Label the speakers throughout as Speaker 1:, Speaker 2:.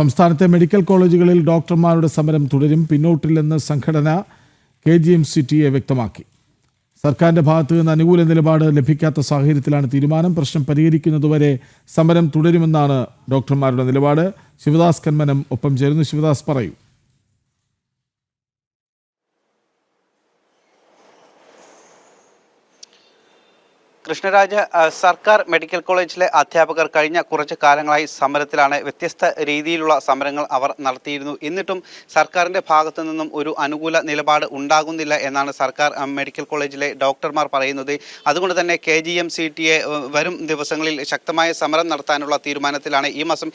Speaker 1: സംസ്ഥാനത്തെ മെഡിക്കൽ കോളേജുകളിൽ ഡോക്ടർമാരുടെ സമരം തുടരും പിന്നോട്ടില്ലെന്ന് സംഘടന K G M C T A വ്യക്തമാക്കി. സർക്കാരിന്റെ ഭാഗത്തു നിന്ന് അനുകൂല നിലപാട് ലഭിക്കാത്ത സാഹചര്യത്തിലാണ് തീരുമാനം. പ്രശ്നം പരിഹരിക്കുന്നതുവരെ സമരം തുടരുമെന്നാണ് ഡോക്ടർമാരുടെ നിലപാട്. ശിവദാസ് കന്മനം ഒപ്പം ചേരുന്നു. ശിവദാസ് പറയൂ.
Speaker 2: കൃഷ്ണരാജ് സർക്കാർ മെഡിക്കൽ കോളേജിലെ അധ്യാപകർ കഴിഞ്ഞ കുറച്ച് കാലങ്ങളായി സമരത്തിലാണ് വ്യത്യസ്ത രീതിയിലുള്ള സമരങ്ങൾ അവർ നടത്തിയിരുന്നു. എന്നിട്ടും സർക്കാരിന്റെ ഭാഗത്തു നിന്നും ഒരു അനുകൂല നിലപാട് ഉണ്ടാകുന്നില്ല എന്നാണ് സർക്കാർ മെഡിക്കൽ കോളേജിലെ ഡോക്ടർമാർ പറയുന്നത്. അതുകൊണ്ട് തന്നെ K G M C T A വരും ദിവസങ്ങളിൽ ശക്തമായ സമരം നടത്താനുള്ള തീരുമാനത്തിലാണ് ഈ മാസം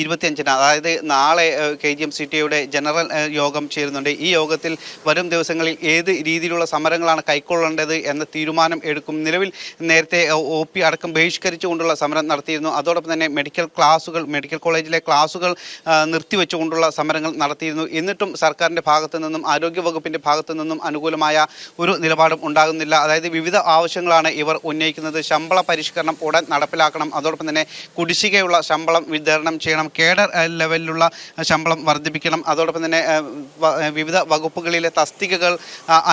Speaker 2: ഇരുപത്തിയഞ്ചിന് അതായത് നാളെ K G M C T എയുടെ ജനറൽ യോഗം ചേരുന്നുണ്ട്. ഈ യോഗത്തിൽ വരും ദിവസങ്ങളിൽ ഏത് രീതിയിലുള്ള സമരങ്ങളാണ് കൈക്കൊള്ളേണ്ടത് എന്ന തീരുമാനം എടുക്കും. നിലവിൽ നേരത്തെ ഒ പി അടക്കം ബഹിഷ്കരിച്ചുകൊണ്ടുള്ള സമരം നടത്തിയിരുന്നു. അതോടൊപ്പം തന്നെ മെഡിക്കൽ ക്ലാസുകൾ മെഡിക്കൽ കോളേജിലെ ക്ലാസുകൾ നിർത്തിവെച്ചുകൊണ്ടുള്ള സമരങ്ങൾ നടത്തിയിരുന്നു. എന്നിട്ടും സർക്കാരിന്റെ ഭാഗത്തു നിന്നും ആരോഗ്യ വകുപ്പിന്റെ ഭാഗത്തു നിന്നും അനുകൂലമായ ഒരു നിലപാടും ഉണ്ടാകുന്നില്ല. അതായത് വിവിധ ആവശ്യങ്ങളാണ് ഇവർ ഉന്നയിക്കുന്നത്. ശമ്പള പരിഷ്കരണം ഉടൻ നടപ്പിലാക്കണം. അതോടൊപ്പം തന്നെ കുടിശ്ശികയുള്ള ശമ്പളം വിതരണം ചെയ്യണം. കേഡർ ലെവലിലുള്ള ശമ്പളം വർദ്ധിപ്പിക്കണം. അതോടൊപ്പം തന്നെ വിവിധ വകുപ്പുകളിലെ തസ്തികകൾ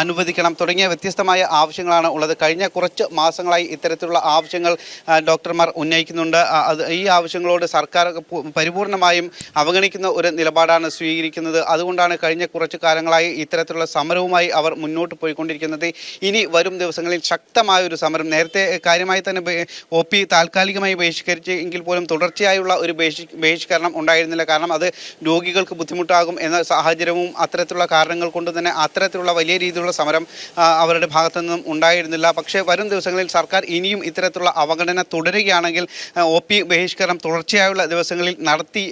Speaker 2: അനുവദിക്കണം. തുടങ്ങിയ വ്യത്യസ്തമായ ആവശ്യങ്ങളാണ് ഉള്ളത്. കഴിഞ്ഞ കുറച്ച് മാസങ്ങളായി ഇത്തരത്തിലുള്ള ആവശ്യങ്ങൾ ഡോക്ടർമാർ ഉന്നയിക്കുന്നുണ്ട്. അത് ഈ ആവശ്യങ്ങളോട് സർക്കാർ പരിപൂർണമായും അവഗണിക്കുന്ന ഒരു നിലപാടാണ് സ്വീകരിക്കുന്നത്. അതുകൊണ്ടാണ് കഴിഞ്ഞ കുറച്ച് കാലങ്ങളായി ഇത്തരത്തിലുള്ള സമരവുമായി അവർ മുന്നോട്ട് പോയിക്കൊണ്ടിരിക്കുന്നത്. ഇനി വരും ദിവസങ്ങളിൽ ശക്തമായ ഒരു സമരം. നേരത്തെ കാര്യമായി തന്നെ ഒ പി താൽക്കാലികമായി ബഹിഷ്കരിച്ച് എങ്കിൽ പോലും തുടർച്ചയായുള്ള ഒരു ബഹിഷ് ബഹിഷ്കരണം ഉണ്ടായിരുന്നില്ല. കാരണം അത് രോഗികൾക്ക് ബുദ്ധിമുട്ടാകും എന്ന സാഹചര്യവും അത്തരത്തിലുള്ള കാരണങ്ങൾ കൊണ്ട് തന്നെ അത്തരത്തിലുള്ള വലിയ രീതിയിലുള്ള സമരം അവരുടെ ഭാഗത്തു നിന്നും ഉണ്ടായിരുന്നില്ല. പക്ഷേ വരും ദിവസങ്ങളിൽ സർക്കാർ ഇനിയും ഇത്തരത്തിലുള്ള അവഗണന തുടരുകയാണെങ്കിൽ ഒ പി ബഹിഷ്കരണം തുടർച്ചയായുള്ള ദിവസങ്ങളിൽ നടത്തി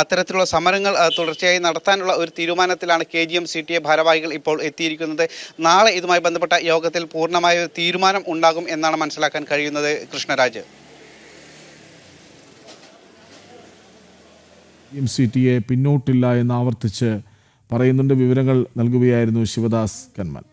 Speaker 2: അത്തരത്തിലുള്ള സമരങ്ങൾ തുടർച്ചയായി നടത്താനുള്ള ഒരു തീരുമാനത്തിലാണ് K G M C T A ഭാരവാഹികൾ ഇപ്പോൾ എത്തിയിരിക്കുന്നത്. നാളെ ഇതുമായി ബന്ധപ്പെട്ട യോഗത്തിൽ പൂർണമായ ഒരു തീരുമാനം ഉണ്ടാകും എന്നാണ് മനസ്സിലാക്കാൻ കഴിയുന്നത് Krishnaraj.
Speaker 1: M C T A പിന്നോട്ടില്ല എന്ന് ആവർത്തിച്ച് പറയുന്നുണ്ട്. വിവരങ്ങൾ നൽകുകയായിരുന്നു ശിവദാസ് കന്മൻ